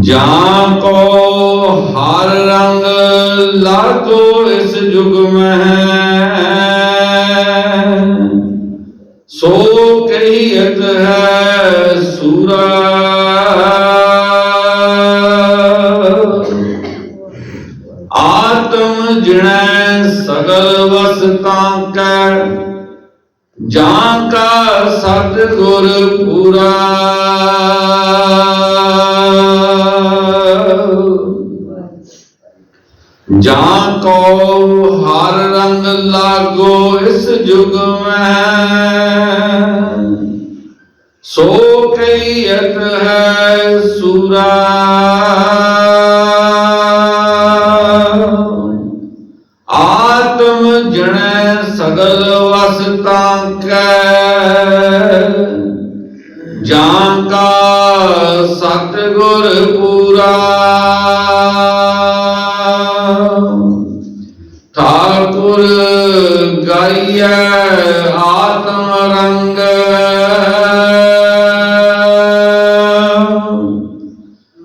ਜਾਂ ਕੋ ਹਰ ਰੰਗ ਲਾਗੋ ਇਸ ਜੁਗ ਮਹਿ। ਸੋ ਕਹੀਤ ਹੈ ਸੂਰਾ ਆਤਮ ਜਿਣੈ ਸਗਲ ਵਸਤਾਂ ਕੈ। ਜਾਂ ਕਾ ਸਤ ਗੁਰ ਪੂਰਾ। ਜਾਂ ਕੋ ਹਰ ਰੰਗ ਲਾਗੋ ਇਸ ਜੁਗ ਮੈਂ। ਸੋ ਕਈਤ ਹੈ ਸੂਰਾ। ਆਤਮ ਜਣੈ ਸਗਲ ਵਸਤਾਂ ਕੈ। ਜਾਂ ਕਾ ਸਤਿਗੁਰ ਪੂਰਾ ਠਾਕੁਰ ਗਾਈਐ ਆਤਮ ਰੰਗ।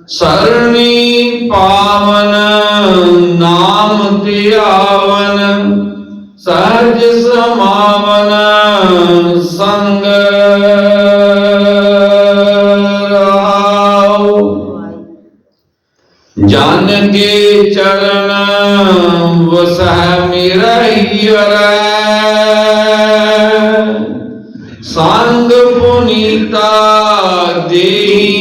ਸਰਣੀ ਪਾਵਨ ਨਾਮ ਧਿਆਵਨ ਸਹਜ ਸਮਾਵਨ ਸੰਗ ਜਨ ਕੇ ਚਰਨ ਵਸਹਿ ਮੇਰਾ ਹੀਰੈ ਸੰਗ ਪੁਨੀਤਾ ਦੇਹੀ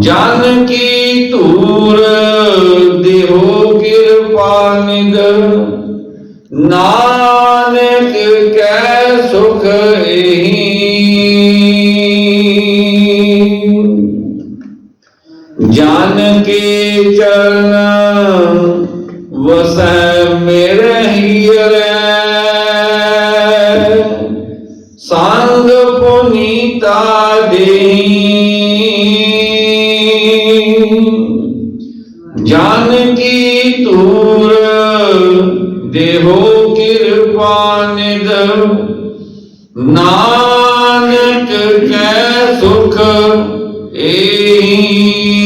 ਜਨ ਕੀ ਧੂਰ ਦੇਹੋ ਕਿਰਪਾ ਨਿਦ ਨਾਨਕ ਕੈ ਸੁਖ ਏਹੀ ਜਨ ਕੇ ਚਰਨ ਵਸੈ ਮੇਰੇ ਹੀਰੇ ਸੰਗ ਪੁਨੀਤਾ ਦੇਹੀ। ਜਨ ਕੀ ਤੂਰ ਦੇਹੋ ਕਿਰਪਾ ਨਿਦ ਨਾਨਕ ਕੈ ਸੁਖ ਏਹੀ।